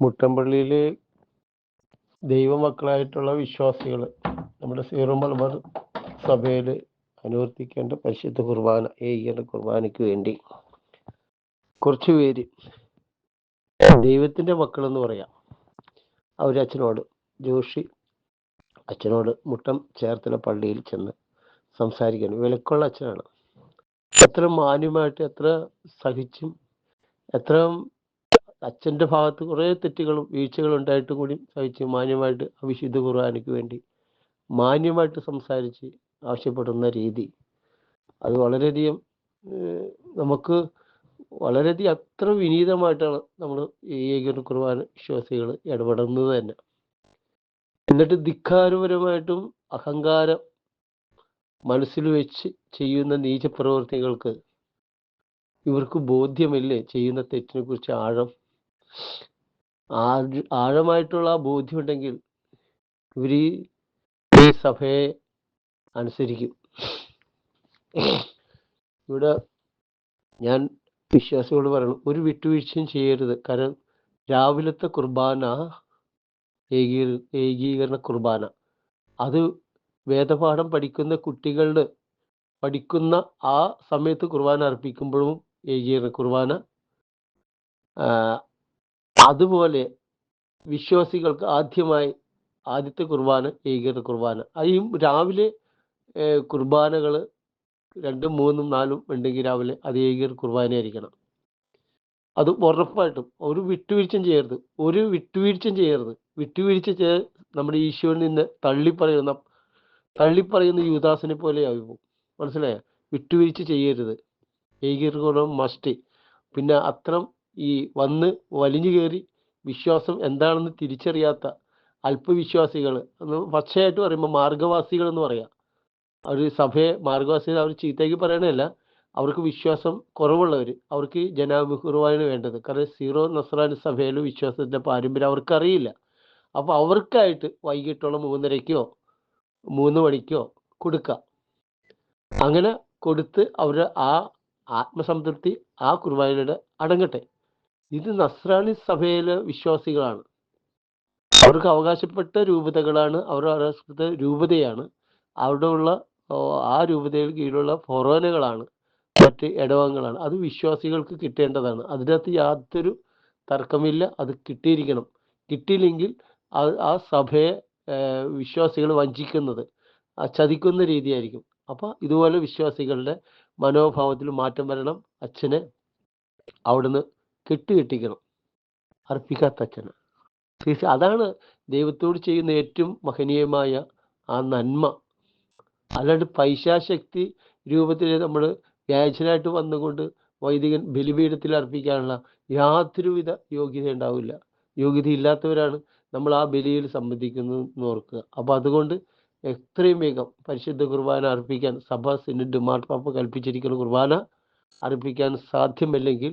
മുട്ടമ്പള്ളിയിൽ ദൈവമക്കളായിട്ടുള്ള വിശ്വാസികൾ നമ്മുടെ സീറോ മലബാർ സഭയിൽ അനുവർത്തിക്കേണ്ട പരിശുദ്ധ കുർബാന ഏകീകരണ കുർബാനയ്ക്ക് വേണ്ടി. കുറച്ചു പേര് ദൈവത്തിന്റെ മക്കളെന്ന് പറയാം. അവരച്ഛനോട് ജോഷി അച്ഛനോട് മുട്ടം ചേർത്തല പള്ളിയിൽ ചെന്ന് സംസാരിക്കണം വിലക്കുള്ള അച്ഛനാണ്. എത്ര മാന്യമായിട്ട് എത്ര സഹിച്ചും എത്ര അച്ഛന്റെ ഭാഗത്ത് കുറേ തെറ്റുകളും വീഴ്ചകളും ഉണ്ടായിട്ട് കൂടി സഹിച്ച് മാന്യമായിട്ട് വിശുദ്ധ കുർബാനയ്ക്ക് വേണ്ടി മാന്യമായിട്ട് സംസാരിച്ച് ആവശ്യപ്പെടുന്ന രീതി. അത് വളരെയധികം നമുക്ക് വളരെയധികം അത്ര വിനീതമായിട്ടാണ് നമ്മൾ ഈ ഏകീകരണ കുർബാന വിശ്വാസികൾ ഇടപെടുന്നത് തന്നെ. എന്നിട്ട് ധിക്കാരപരമായിട്ടും അഹങ്കാരം മനസ്സിൽ വെച്ച് ചെയ്യുന്ന നീചപ്രവൃത്തികൾക്ക് ഇവർക്ക് ബോധ്യമില്ലേ? ചെയ്യുന്ന തെറ്റിനെ കുറിച്ച് ആഴ- ആഴമായിട്ടുള്ള ആ ബോധ്യമുണ്ടെങ്കിൽ ഇവർ ഈ സഭയെ അനുസരിക്കും. ഇവിടെ ഞാൻ വിശ്വാസികളോട് പറയണം ഒരു വിട്ടുവീഴ്ചയും ചെയ്യരുത്. കാരണം രാവിലത്തെ കുർബാന ഏകീ ഏകീകരണ കുർബാന. അത് വേദപാഠം പഠിക്കുന്ന കുട്ടികളുടെ പഠിക്കുന്ന ആ സമയത്ത് കുർബാന അർപ്പിക്കുമ്പോഴും ഏകീകരണ കുർബാന ആ, അതുപോലെ വിശ്വാസികൾക്ക് ആദ്യമായി ആദ്യത്തെ കുർബാന ഏകീകൃത കുർബാന. അതും രാവിലെ കുർബാനകൾ രണ്ടും മൂന്നും നാലും ഉണ്ടെങ്കിൽ രാവിലെ അത് ഏകീകൃത കുർബാനയായിരിക്കണം. അത് ഉറപ്പായിട്ടും ഒരു വിട്ടുവീഴ്ചയും ചെയ്യരുത്. ഒരു വിട്ടുവീഴ്ചയും ചെയ്യരുത്. വിട്ടുവീഴ്ച ചെയ്ത് നമ്മുടെ ഈശോയിൽ നിന്ന് തള്ളിപ്പറയുന്ന തള്ളിപ്പറയുന്ന യുദാസിനെ പോലെ ആവും മനസ്സിലായോ? വിട്ടുവീഴ്ച ചെയ്യരുത്. ഏകീകരണം മസ്റ്റ് പിന്നെ അത്രം ഈ വന്ന് വലിഞ്ഞു കയറി വിശ്വാസം എന്താണെന്ന് തിരിച്ചറിയാത്ത അല്പവിശ്വാസികൾ പച്ചയായിട്ട് പറയുമ്പോൾ മാർഗവാസികൾ എന്ന് പറയാം. അവർ സഭയെ മാർഗവാസികൾ അവർ ചീത്തയ്ക്ക് പറയണതല്ല. അവർക്ക് വിശ്വാസം കുറവുള്ളവർ അവർക്ക് ജനാഭികുർവാണ് വേണ്ടത്. കാരണം സീറോ നസ്രാൻ സഭയിൽ വിശ്വാസത്തിന്റെ പാരമ്പര്യം അവർക്കറിയില്ല. അപ്പോൾ അവർക്കായിട്ട് വൈകിട്ടുള്ള മൂന്നരയ്ക്കോ മൂന്ന് മണിക്കോ കൊടുക്കാം. അങ്ങനെ കൊടുത്ത് അവർ ആ ആത്മസംതൃപ്തി ആ കുർബാനയുടെ അടങ്ങട്ടെ. ഇത് നസ്രാണി സഭയിലെ വിശ്വാസികളാണ്. അവർക്ക് അവകാശപ്പെട്ട രൂപതകളാണ് അവരുടെ അവകാശപ്പെട്ട രൂപതയാണ്. അവിടെ ഉള്ള ആ രൂപതയിൽ കീഴിലുള്ള ഫൊറോനകളാണ് മറ്റ് ഇടവങ്ങളാണ്. അത് വിശ്വാസികൾക്ക് കിട്ടേണ്ടതാണ്. അതിനകത്ത് യാതൊരു തർക്കമില്ല അത് കിട്ടിയിരിക്കണം. കിട്ടിയില്ലെങ്കിൽ ആ- സഭയെ വിശ്വാസികൾ വഞ്ചിക്കുന്നത് ചതിക്കുന്ന രീതിയായിരിക്കും. അപ്പൊ ഇതുപോലെ വിശ്വാസികളുടെ മനോഭാവത്തിൽ മാറ്റം വരണം അച്ഛനെ അവിടുന്ന് കെട്ടുകെട്ടിക്കണം അർപ്പിക്കാത്ത അച്ഛന്. അതാണ് ദൈവത്തോട് ചെയ്യുന്ന ഏറ്റവും മഹനീയമായ ആ നന്മ. അല്ലാണ്ട് പൈശാശക്തി രൂപത്തിൽ നമ്മൾ വ്യാജനായിട്ട് വന്നുകൊണ്ട് വൈദികൻ ബലിപീഠത്തിൽ അർപ്പിക്കാനുള്ള യാതൊരുവിധ യോഗ്യത ഉണ്ടാവില്ല. യോഗ്യത ഇല്ലാത്തവരാണ് നമ്മൾ ആ ബലിയിൽ സംബന്ധിക്കുന്നത് ഓർക്കുക. അപ്പൊ അതുകൊണ്ട് എത്രയും വേഗം പരിശുദ്ധ കുർബാന അർപ്പിക്കാൻ സഭ സിനഡ് മാർപ്പാപ്പ കൽപ്പിച്ചിരിക്കുന്ന കുർബാന അർപ്പിക്കാൻ സാധ്യമല്ലെങ്കിൽ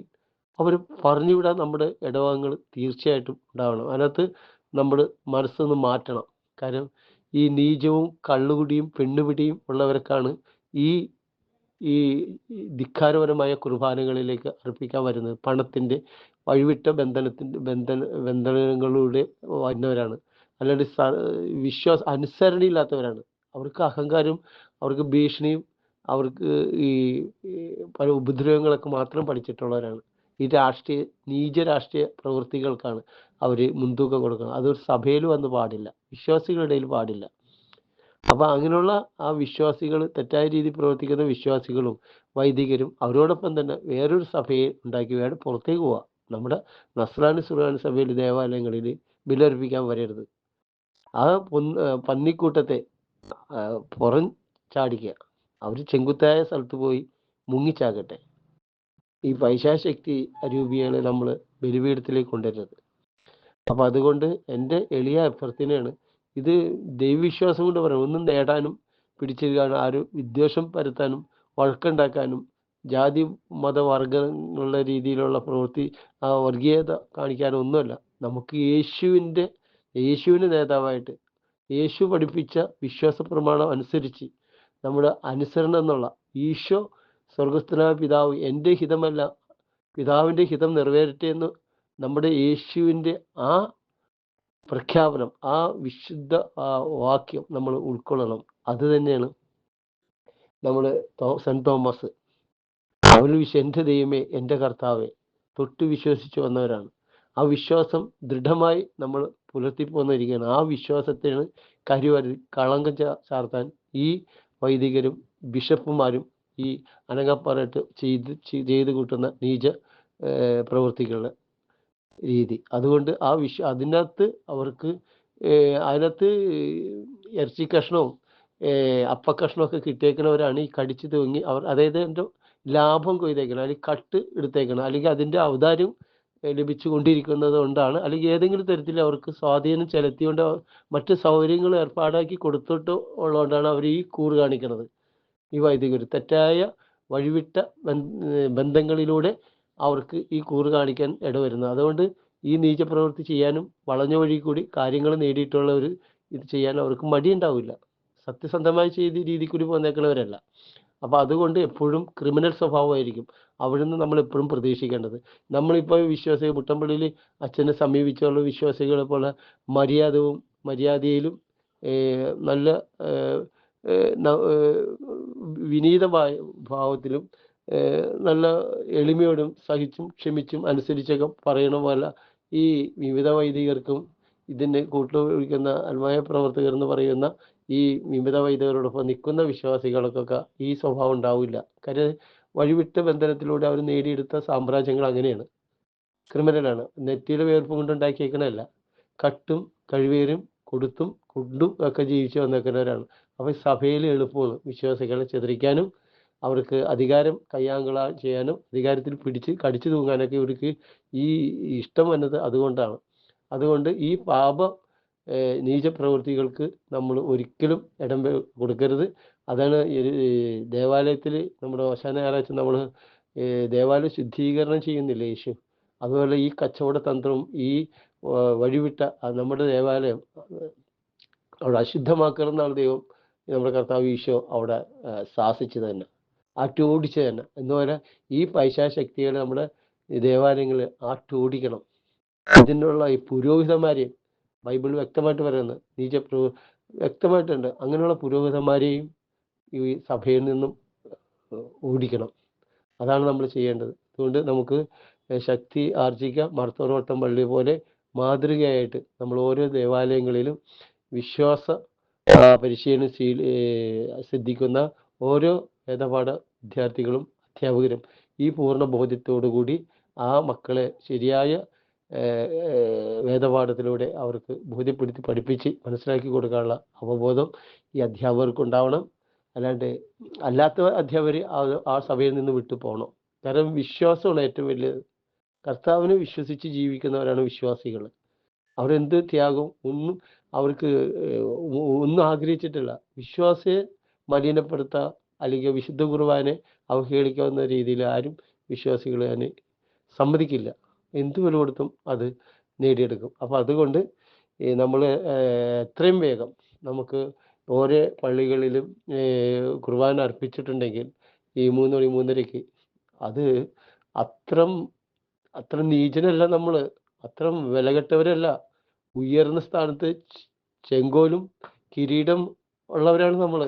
അവർ പറഞ്ഞുവിടാൻ നമ്മുടെ ഇടവകങ്ങൾ തീർച്ചയായിട്ടും ഉണ്ടാവണം. അതിനകത്ത് നമ്മൾ മനസ്സൊന്ന് മാറ്റണം. കാരണം ഈ നീചവും കള്ളുകുടിയും പെണ്ണുപിടിയും ഉള്ളവർക്കാണ് ഈ ഈ ധിക്കാരപരമായ കുർബാനകളിലേക്ക് അർപ്പിക്കാൻ വരുന്നത്. പണത്തിന്റെ വഴിവിട്ട ബന്ധനത്തിന്റെ ബന്ധന ബന്ധനങ്ങളിലൂടെ വരുന്നവരാണ്. അല്ലാണ്ട് വിശ്വാസ അനുസരണയില്ലാത്തവരാണ്. അവർക്ക് അഹങ്കാരവും അവർക്ക് ഭീഷണിയും അവർക്ക് ഈ പല ഉപദ്രവങ്ങളൊക്കെ മാത്രം പഠിച്ചിട്ടുള്ളവരാണ്. ഈ രാഷ്ട്രീയ നീച രാഷ്ട്രീയ പ്രവൃത്തികൾക്കാണ് അവർ മുൻതൂക്കം കൊടുക്കുന്നത്. അതൊരു സഭയിൽ വന്ന് പാടില്ല. വിശ്വാസികളുടെ ഇടയിൽ പാടില്ല. അപ്പോൾ അങ്ങനെയുള്ള ആ വിശ്വാസികൾ തെറ്റായ രീതിയിൽ പ്രവർത്തിക്കുന്ന വിശ്വാസികളും വൈദികരും അവരോടൊപ്പം തന്നെ വേറൊരു സഭയെ ഉണ്ടാക്കി വേണം പുറത്തേക്ക് പോവാ. നമ്മുടെ നസ്രാനി സുറാനി സഭയിൽ ദേവാലയങ്ങളിൽ ബിലർപ്പിക്കാൻ വരരുത്. ആ പൊന്ന് പന്നിക്കൂട്ടത്തെ പുറം ചാടിക്കുക. അവർ ചെങ്കുത്തായ സ്ഥലത്ത് പോയി മുങ്ങിച്ചാകട്ടെ. ഈ പൈശാശക്തി രൂപിയാണ് നമ്മൾ ബലിപീഠത്തിലേക്ക് കൊണ്ടുവരുന്നത്. അപ്പൊ അതുകൊണ്ട് എന്റെ എളിയ അഭ്യർത്ഥനയാണ് ഇത് ദൈവവിശ്വാസം കൊണ്ട് പറയാം. ഒന്നും നേടാനും പിടിച്ചെടുക്കാനും ആരും വിദ്വേഷം പരത്താനും വഴക്കുണ്ടാക്കാനും ജാതി മതവർഗങ്ങളുടെ രീതിയിലുള്ള പ്രവൃത്തി ആ വർഗീയത കാണിക്കാനും ഒന്നുമല്ല. നമുക്ക് യേശുവിന്റെ യേശുവിന്റെ നേതാവായിട്ട് യേശു പഠിപ്പിച്ച വിശ്വാസ പ്രമാണം അനുസരിച്ച് നമ്മുടെ അനുസരണം എന്നുള്ള ഈശോ സ്വർഗസ്ഥനായ പിതാവ് എന്റെ ഹിതമല്ല പിതാവിന്റെ ഹിതം നിറവേറട്ടെ എന്ന് നമ്മുടെ യേശുവിന്റെ ആ പ്രഖ്യാപനം ആ വിശുദ്ധ വാക്യം നമ്മൾ ഉൾക്കൊള്ളണം. അത് തന്നെയാണ് നമ്മൾ സെന്റ് തോമസ്. അവന് വിശ്വ എന്റെ ദൈവമേ എന്റെ കർത്താവെ തൊട്ട് വിശ്വസിച്ച് വന്നവരാണ്. ആ വിശ്വാസം ദൃഢമായി നമ്മൾ പുലർത്തിപ്പോന്നിരിക്കുകയാണ്. ആ വിശ്വാസത്തിന് കരുവരി കളങ്കം ചാർത്താൻ ഈ വൈദികരും ബിഷപ്പുമാരും ഈ അനങ്ങപ്പാറയിട്ട് ചെയ്ത് ചെയ്ത് കൂട്ടുന്ന നീച പ്രവൃത്തികളുടെ രീതി. അതുകൊണ്ട് ആ വിഷ അതിനകത്ത് അവർക്ക് അതിനകത്ത് ഇറച്ചി കഷ്ണവും ഏർ അപ്പക്കഷ്ണമൊക്കെ കിട്ടിയേക്കുന്നവരാണ് ഈ കടിച്ചു തൂങ്ങി അവർ അതായത് എന്റെ ലാഭം കൊയ്തേക്കണം അല്ലെങ്കിൽ കട്ട് എടുത്തേക്കണം അല്ലെങ്കിൽ അതിന്റെ ഏർ ലഭിച്ചു കൊണ്ടിരിക്കുന്നത് കൊണ്ടാണ് അല്ലെങ്കിൽ ഏതെങ്കിലും തരത്തിൽ അവർക്ക് സ്വാധീനം ചെലുത്തിയോണ്ട് മറ്റ് സൗകര്യങ്ങൾ ഏർപ്പാടാക്കി കൊടുത്തിട്ട് ഉള്ളതുകൊണ്ടാണ് അവർ ഈ കൂറ് കാണിക്കുന്നത് ഈ വൈദികർ തെറ്റായ വഴിവിട്ട ബന്ധങ്ങളിലൂടെ അവർക്ക് ഈ കൂറ് കാണിക്കാൻ ഇടവരുന്നു. അതുകൊണ്ട് ഈ നീചപ്രവൃത്തി ചെയ്യാനും വളഞ്ഞ വഴി കൂടി കാര്യങ്ങൾ ഒരു ഇത് ചെയ്യാൻ അവർക്ക് മടിയുണ്ടാവില്ല. സത്യസന്ധമായി ചെയ്ത് രീതി കൂടി പോന്നേക്കുന്നവരല്ല. അപ്പോൾ അതുകൊണ്ട് എപ്പോഴും ക്രിമിനൽ സ്വഭാവമായിരിക്കും അവിടുന്ന് നമ്മൾ എപ്പോഴും പ്രതീക്ഷിക്കേണ്ടത്. നമ്മളിപ്പോൾ വിശ്വാസികൾ മുട്ടമ്പള്ളിയിൽ അച്ഛനെ സമീപിച്ചുള്ള വിശ്വാസികളെ പോലെ മര്യാദവും മര്യാദയിലും നല്ല വിനീതമായ ഭാവത്തിലും നല്ല എളിമയോടും സഹിച്ചും ക്ഷമിച്ചും അനുസരിച്ചൊക്കെ പറയണ പോലെ ഈ വിവിധ വൈദികർക്കും ഇതിന് കൂട്ടുപിടിക്കുന്ന അന്മായ പ്രവർത്തകർ എന്ന് പറയുന്ന ഈ വിവിധ വൈദികരോടൊപ്പം നിൽക്കുന്ന വിശ്വാസികൾക്കൊക്കെ ഈ സ്വഭാവം ഉണ്ടാവില്ല. കാര്യം വഴിവിട്ട ബന്ധനത്തിലൂടെ അവർ നേടിയെടുത്ത സാമ്രാജ്യങ്ങൾ അങ്ങനെയാണ്. ക്രിമിനലാണ്. നെറ്റിയിലെ വേർപ്പ് കൊണ്ടുണ്ടാക്കിയേക്കണല്ല കട്ടും കഴിവേരും കൊടുത്തും കൊണ്ടും ഒക്കെ ജീവിച്ചു വന്നേക്കുന്നവരാണ്. അപ്പോൾ സഭയിൽ എളുപ്പമാണ് വിശ്വാസികളെ ചിതറിക്കാനും അവർക്ക് അധികാരം കയ്യാങ്കള ചെയ്യാനും അധികാരത്തിൽ പിടിച്ച് കടിച്ചു തൂങ്ങാനൊക്കെ ഇവർക്ക് ഈ ഇഷ്ടം വന്നത് അതുകൊണ്ടാണ്. അതുകൊണ്ട് ഈ പാപ ഏർ നീച പ്രവൃത്തികൾക്ക് നമ്മൾ ഒരിക്കലും ഇടം കൊടുക്കരുത്. അതാണ് ദേവാലയത്തിൽ നമ്മുടെ ഓശാന ഞായറാഴ്ച നമ്മൾ ദേവാലയ ശുദ്ധീകരണം ചെയ്യുന്നില്ല യേശു? അതുപോലെ ഈ കച്ചവട തന്ത്രവും ഈ വഴിവിട്ട നമ്മുടെ ദേവാലയം അവിടെ അശുദ്ധമാക്കണമെന്നാണ് ദൈവം നമ്മുടെ കർത്താവ് ഈശോ അവിടെ ആ, ശാസിച്ചത് തന്നെ. ആട്ടോടിച്ചത് തന്നെ. എന്നുപോലെ ഈ പൈശാശക്തികളെ നമ്മുടെ ദേവാലയങ്ങളിൽ ആട്ടോടിക്കണം. ഇതിനുള്ള ഈ പുരോഹിതന്മാരെയും ബൈബിൾ വ്യക്തമായിട്ട് പറയുന്നത് നീച്ച വ്യക്തമായിട്ടുണ്ട്. അങ്ങനെയുള്ള പുരോഹിതന്മാരെയും ഈ സഭയിൽ നിന്നും ഓടിക്കണം. അതാണ് നമ്മൾ ചെയ്യേണ്ടത്. അതുകൊണ്ട് നമുക്ക് ശക്തി ആർജിക്കാം. മർത്തോനോട്ടം പള്ളി പോലെ മാതൃകയായിട്ട് നമ്മൾ ഓരോ ദേവാലയങ്ങളിലും വിശ്വാസ പരിശീലനം സിദ്ധിക്കുന്ന ഓരോ വേദപാഠ വിദ്യാർത്ഥികളും അധ്യാപകരും ഈ പൂർണ ബോധ്യത്തോടു കൂടി ആ മക്കളെ ശരിയായ വേദപാഠത്തിലൂടെ അവർക്ക് ബോധ്യപ്പെടുത്തി പഠിപ്പിച്ച് മനസ്സിലാക്കി കൊടുക്കാനുള്ള അവബോധം ഈ അധ്യാപകർക്ക് ഉണ്ടാവണം അല്ലാണ്ട് അല്ലാത്ത അധ്യാപകർ ആ സഭയിൽ നിന്ന് വിട്ടു പോകണം. കാരണം വിശ്വാസമാണ് ഏറ്റവും വലിയത് കർത്താവിനെ വിശ്വസിച്ച് ജീവിക്കുന്നവരാണ് വിശ്വാസികൾ അവരെന്ത് ത്യാഗം ഒന്നും അവർക്ക് ഒന്നും ആഗ്രഹിച്ചിട്ടില്ല. വിശ്വാസിയെ മലിനപ്പെടുത്താം അല്ലെങ്കിൽ വിശുദ്ധ കുർബാനെ അവഹേളിക്കാവുന്ന രീതിയിൽ ആരും വിശ്വാസികൾ അതിന് സമ്മതിക്കില്ല. എന്ത് വില കൊടുത്തും അത് നേടിയെടുക്കും. അപ്പോൾ അതുകൊണ്ട് നമ്മൾ എത്രയും വേഗം നമുക്ക് ഓരോ പള്ളികളിലും കുർബാന അർപ്പിച്ചിട്ടുണ്ടെങ്കിൽ ഈ മൂന്ന് മണി മൂന്നരയ്ക്ക് അത് അത്രം അത്ര നീചനല്ല നമ്മൾ. അത്രം വിലകെട്ടവരല്ല. ഉയർന്ന സ്ഥാനത്ത് ചെങ്കോലും കിരീടം ഉള്ളവരാണ് നമ്മൾ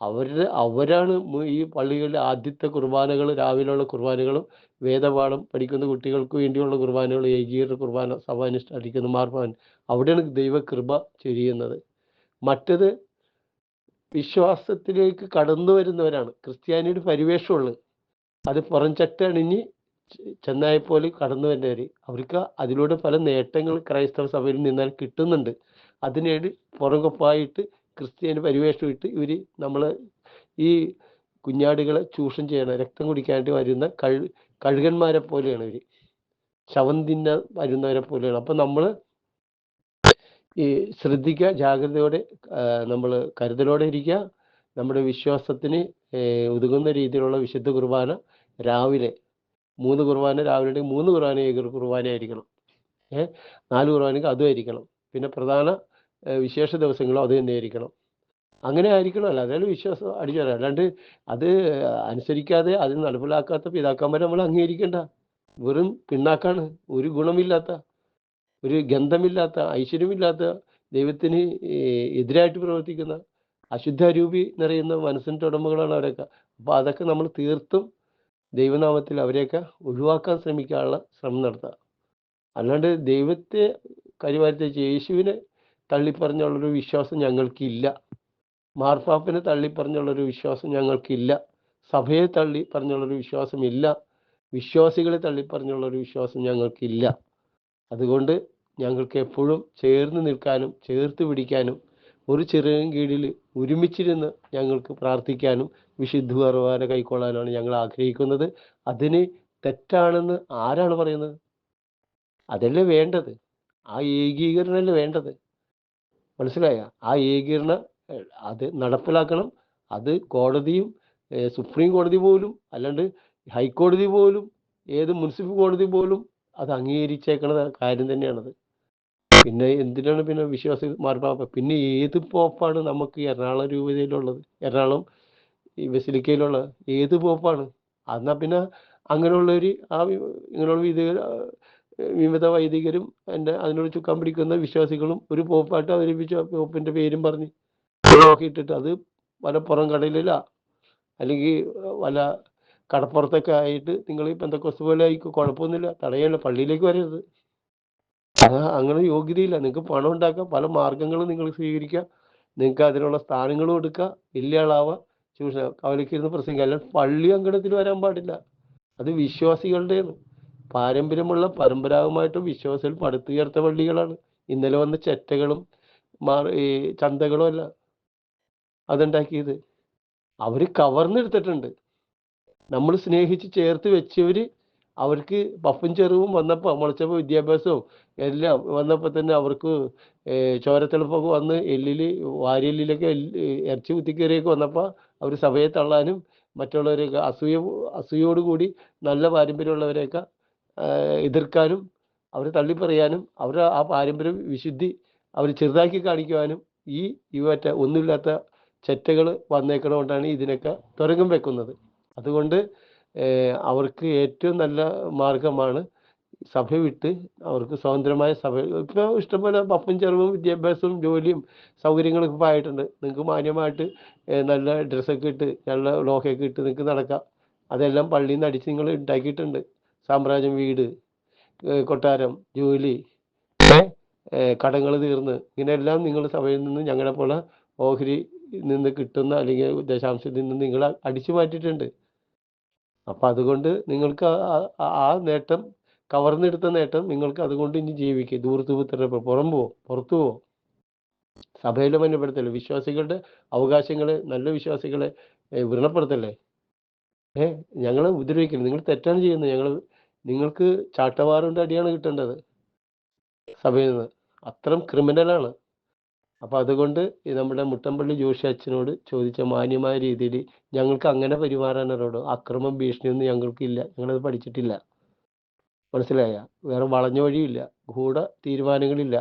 അവരുടെ അവരാണ് ഈ പള്ളികളിലെ ആദ്യത്തെ കുർബാനകൾ രാവിലെയുള്ള കുർബാനകളും വേദപാഠം പഠിക്കുന്ന കുട്ടികൾക്ക് വേണ്ടിയുള്ള കുർബാനകൾ ഏകീകൃത കുർബാന സഭാനുഷ്ഠിക്കുന്ന മാർപ്പാൻ. അവിടെയാണ് ദൈവകൃപ ചൊരിയുന്നത്. മറ്റത് വിശ്വാസത്തിലേക്ക് കടന്നു വരുന്നവരാണ് ക്രിസ്ത്യാനിയുടെ പരിവേഷമുള്ളത്. അത് പുറം അണിഞ്ഞ് ചെ- പോലെ കടന്നു വരുന്നവർ അവർക്ക് അതിലൂടെ പല നേട്ടങ്ങൾ ക്രൈസ്തവ സഭയിൽ നിന്നാൽ കിട്ടുന്നുണ്ട്. അതിനേട് പുറകൊപ്പായിട്ട് ക്രിസ്ത്യാനി പരിവേഷം ഇട്ട് ഇവർ നമ്മൾ ഈ കുഞ്ഞാടുകളെ ചൂഷണം ചെയ്യണം രക്തം കുടിക്കാനായിട്ട് വരുന്ന കഴു കഴുകന്മാരെ പോലെയാണ് ഇവർ ശവം തിന്ന വരുന്നവരെ പോലെയാണ്. അപ്പം നമ്മൾ ഈ ശ്രദ്ധിക്കുക ജാഗ്രതയോടെ നമ്മൾ കരുതലോടെ ഇരിക്കുക. നമ്മുടെ വിശ്വാസത്തിന് ഉതകുന്ന രീതിയിലുള്ള വിശുദ്ധ കുർബാന രാവിലെ മൂന്ന് കുർബാന രാവിലെ ഉണ്ടെങ്കിൽ മൂന്ന് കുർബാന കുർബാന ആയിരിക്കണം ഏഹ് നാല് കുർബാനയ്ക്ക് അതും ആയിരിക്കണം. പിന്നെ പ്രധാന വിശേഷ ദിവസങ്ങളും അത് തന്നെ ആയിരിക്കണം അങ്ങനെ ആയിരിക്കണം. അല്ല അതായത് വിശ്വാസം അടിച്ചു അല്ലാണ്ട് അത് അനുസരിക്കാതെ അത് നടപ്പിലാക്കാത്ത പിതാക്കന്മാരെ നമ്മൾ അംഗീകരിക്കണ്ട. വെറും പിണ്ണാക്കാണ്. ഒരു ഗുണമില്ലാത്ത ഒരു ഗന്ധമില്ലാത്ത ഐശ്വര്യമില്ലാത്ത ദൈവത്തിന് എതിരായിട്ട് പ്രവർത്തിക്കുന്ന അശുദ്ധാരൂപി നിറയുന്ന മനസ്സിന്റെ ഉടമകളാണ് അവരൊക്കെ. അപ്പോൾ അതൊക്കെ നമ്മൾ തീർത്തും ദൈവനാമത്തിൽ അവരെയൊക്കെ ഒഴിവാക്കാൻ ശ്രമിക്കാനുള്ള ശ്രമം നടത്തുക. അല്ലാണ്ട് ദൈവത്തെ കരിവാരിച്ച യേശുവിനെ തള്ളിപ്പറഞ്ഞുള്ളൊരു വിശ്വാസം ഞങ്ങൾക്കില്ല. മാർപ്പാപ്പിനെ തള്ളിപ്പറഞ്ഞുള്ളൊരു വിശ്വാസം ഞങ്ങൾക്കില്ല. സഭയെ തള്ളി പറഞ്ഞുള്ളൊരു വിശ്വാസമില്ല. വിശ്വാസികളെ തള്ളിപ്പറഞ്ഞുള്ളൊരു വിശ്വാസം ഞങ്ങൾക്കില്ല. അതുകൊണ്ട് ഞങ്ങൾക്ക് എപ്പോഴും ചേർന്ന് നിൽക്കാനും ചേർത്ത് പിടിക്കാനും ഒരു ചെറിയ കീഴിൽ ഒരുമിച്ചിരുന്ന് ഞങ്ങൾക്ക് പ്രാർത്ഥിക്കാനും വിശുദ്ധ കുർബാന കൈക്കൊള്ളാനാണ് ഞങ്ങൾ ആഗ്രഹിക്കുന്നത്. അതിന് തെറ്റാണെന്ന് ആരാണ് പറയുന്നത്? അതല്ലേ വേണ്ടത്? ആ ഏകീകരണമല്ലേ വേണ്ടത്? മനസ്സിലായ? ആ ഏകീകരണം അത് നടപ്പിലാക്കണം. അത് കോടതിയും സുപ്രീം കോടതി പോലും അല്ലാണ്ട് ഹൈക്കോടതി പോലും ഏത് മുനിസിപ്പൽ കോടതി പോലും അത് അംഗീകരിച്ചേക്കണ കാര്യം തന്നെയാണത്. പിന്നെ എന്തിനാണ് പിന്നെ വിശ്വാസി മാർപ്പാപ്പ പിന്നെ ഏത് പോപ്പാണ് നമുക്ക് എറണാകുളം രൂപതയിലുള്ളത്? എറണാകുളം ഈ ബസിലിക്കയിലുള്ള ഏത് പോപ്പാണ്? എന്നാൽ പിന്നെ അങ്ങനെയുള്ളവർ ആ ഇങ്ങനെയുള്ള വിധ വിമത വൈദികരും എന്റെ അതിനോട് ചുക്കാൻ പിടിക്കുന്ന വിശ്വാസികളും ഒരു പോപ്പായിട്ട് അവതരിപ്പിച്ച പോപ്പിന്റെ പേരും പറഞ്ഞ് നോക്കിയിട്ടിട്ട് അത് വല്ല പുറം കടലിലാ? അല്ലെങ്കിൽ വല്ല കടപ്പുറത്തൊക്കെ ആയിട്ട് നിങ്ങൾ ഈ പെന്തക്കോസ്ത് പോലെ ആയിക്കോ കുഴപ്പമൊന്നുമില്ല തടയല്ല പള്ളിയിലേക്ക് വരരുത്. അങ്ങനെ യോഗ്യതയില്ല. നിങ്ങൾക്ക് പണം ഉണ്ടാക്കാം പല മാർഗങ്ങളും നിങ്ങൾ സ്വീകരിക്കാം. നിങ്ങൾക്ക് അതിനുള്ള സ്ഥാനങ്ങളും എടുക്കുക വലിയ ആളാവാം. ചൂഷണ അവലക്കിരുന്ന് പ്രസംഗിക്കുക അല്ലാണ്ട് പള്ളി അങ്കണത്തിൽ വരാൻ പാടില്ല. അത് വിശ്വാസികളുടെയാണ് പാരമ്പര്യമുള്ള പരമ്പരാഗതമായിട്ട് വിശ്വാസികൾ പടുത്തുയർത്ത പള്ളികളാണ്. ഇന്നലെ വന്ന ചെറ്റകളും ഈ ചന്തകളും അല്ല അതുണ്ടാക്കിയത്. അവർ കവർന്നെടുത്തിട്ടുണ്ട്. നമ്മൾ സ്നേഹിച്ച് ചേർത്ത് വെച്ചവര് അവർക്ക് പഫും ചെറുവും വന്നപ്പോൾ മുളച്ചപ്പോൾ വിദ്യാഭ്യാസവും എല്ലാം വന്നപ്പോൾ തന്നെ അവർക്ക് ചോരത്തിളപ്പൊക്കെ വന്ന് എല്ലിൽ വാരിയെല്ലിലൊക്കെ ഇറച്ചി കുത്തിക്കേറിയൊക്കെ വന്നപ്പോൾ അവർ സഭയെ തള്ളാനും മറ്റുള്ളവരെയൊക്കെ അസൂയ അസൂയോടുകൂടി നല്ല പാരമ്പര്യമുള്ളവരെയൊക്കെ എതിർക്കാനും അവരെ തള്ളിപ്പറയാനും അവർ ആ പാരമ്പര്യം വിശുദ്ധി അവർ ചെറുതാക്കി കാണിക്കുവാനും ഈ ഇവറ്റ ഒന്നുമില്ലാത്ത ചെറ്റകൾ വന്നേക്കണ കൊണ്ടാണ് ഇതിനൊക്കെ തുരങ്കം വെക്കുന്നത്. അതുകൊണ്ട് അവർക്ക് ഏറ്റവും നല്ല മാർഗമാണ് സഭ വിട്ട് അവർക്ക് സ്വതന്ത്രമായ സഭ ഇപ്പോൾ ഇഷ്ടംപോലെ പപ്പും ചെറുവും വിദ്യാഭ്യാസവും ജോലിയും സൗകര്യങ്ങളൊക്കെ ഇപ്പോൾ ആയിട്ടുണ്ട്. നിങ്ങൾക്ക് മാന്യമായിട്ട് നല്ല ഡ്രസ്സൊക്കെ ഇട്ട് നല്ല ലോഹയൊക്കെ ഇട്ട് നിങ്ങൾക്ക് നടക്കാം. അതെല്ലാം പള്ളിയിൽ നിന്ന് അടിച്ച് നിങ്ങൾ ഉണ്ടാക്കിയിട്ടുണ്ട്. സാമ്രാജ്യം വീട് കൊട്ടാരം ജോലി കടങ്ങൾ തീർന്ന്. ഇങ്ങനെയെല്ലാം നിങ്ങൾ സഭയിൽ നിന്ന് ഞങ്ങളെ പോലെ ഓഹരി നിന്ന് കിട്ടുന്ന അല്ലെങ്കിൽ ദശാംശത്തിൽ നിന്ന് നിങ്ങൾ അടിച്ചു മാറ്റിയിട്ടുണ്ട്. അപ്പം അതുകൊണ്ട് നിങ്ങൾക്ക് ആ നേട്ടം കവർന്നെടുത്ത നേട്ടം നിങ്ങൾക്ക് അതുകൊണ്ട് ഇനി ജീവിക്കുക ദൂരത്ത് പുറമ്പോ പുറമ്പോ പുറത്തു പോവും സഭയിലെ മന്യപ്പെടുത്തല്ലേ? വിശ്വാസികളുടെ അവകാശങ്ങളെ നല്ല വിശ്വാസികളെ വ്രണപ്പെടുത്തല്ലേ? ഏ ഞങ്ങളെ ഉപദ്രവിക്കുന്നു നിങ്ങൾ തെറ്റാണ് ചെയ്യുന്നത്. ഞങ്ങൾ നിങ്ങൾക്ക് ചാട്ടവാറിന്റെ അടിയാണ് കിട്ടേണ്ടത് സഭയിൽ നിന്ന്. അത്രയും ക്രിമിനലാണ്. അപ്പം അതുകൊണ്ട് നമ്മുടെ മുട്ടമ്പള്ളി ജോഷി അച്ഛനോട് ചോദിച്ച മാന്യമായ രീതിയിൽ ഞങ്ങൾക്ക് അങ്ങനെ പെരുമാറാനോട് അക്രമം ഭീഷണിയൊന്നും ഞങ്ങൾക്കില്ല. ഞങ്ങളത് പഠിച്ചിട്ടില്ല. മനസ്സിലായ? വേറെ വളഞ്ഞ വഴിയില്ല. ഗൂഢ തീരുമാനങ്ങളില്ല.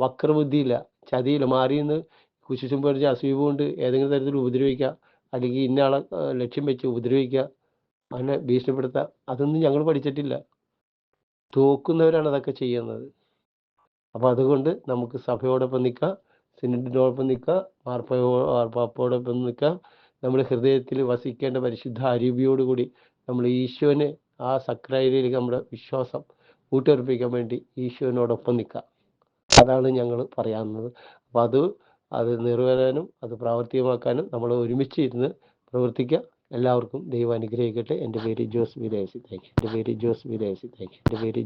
വക്രബുദ്ധിയില്ല. ചതിയില്ല. മാറി നിന്ന് കുശിച്ചും പഠിച്ച് അസൂയ കൊണ്ട് ഏതെങ്കിലും തരത്തിൽ ഉപദ്രവിക്കുക അല്ലെങ്കിൽ ഇന്ന ആളെ ലക്ഷ്യം വെച്ച് ഉപദ്രവിക്കുക അവനെ ഭീഷണിപ്പെടുത്തുക അതൊന്നും ഞങ്ങൾ പഠിച്ചിട്ടില്ല. തോക്കുന്നവരാണ് അതൊക്കെ ചെയ്യുന്നത്. അപ്പോൾ അതുകൊണ്ട് നമുക്ക് സഭയോടൊപ്പം നിൽക്കാം. സിനഡിനോടൊപ്പം നിൽക്കുക മാർപ്പയോ മാർപ്പാപ്പോടൊപ്പം നിൽക്കുക നമ്മുടെ ഹൃദയത്തിൽ വസിക്കേണ്ട പരിശുദ്ധ അരൂപിയോടുകൂടി നമ്മൾ ഈശോനെ ആ സക്രാരിയിലേക്ക് നമ്മുടെ വിശ്വാസം ഊട്ടിയുറപ്പിക്കാൻ വേണ്ടി ഈശോനോടൊപ്പം നിൽക്കുക. അതാണ് ഞങ്ങൾ പറയാവുന്നത് അപ്പോൾ അത് അത് നിറവേറാനും അത് പ്രാവർത്തികമാക്കാനും നമ്മൾ ഒരുമിച്ച് ഇരുന്ന് പ്രവർത്തിക്കുക. എല്ലാവർക്കും ദൈവം അനുഗ്രഹിക്കട്ടെ. എന്റെ പേര് ജോസ് വിദേശി താങ്ക് എന്റെ പേര് ജോസ് വിദേശി താങ്ക് എന്റെ പേര്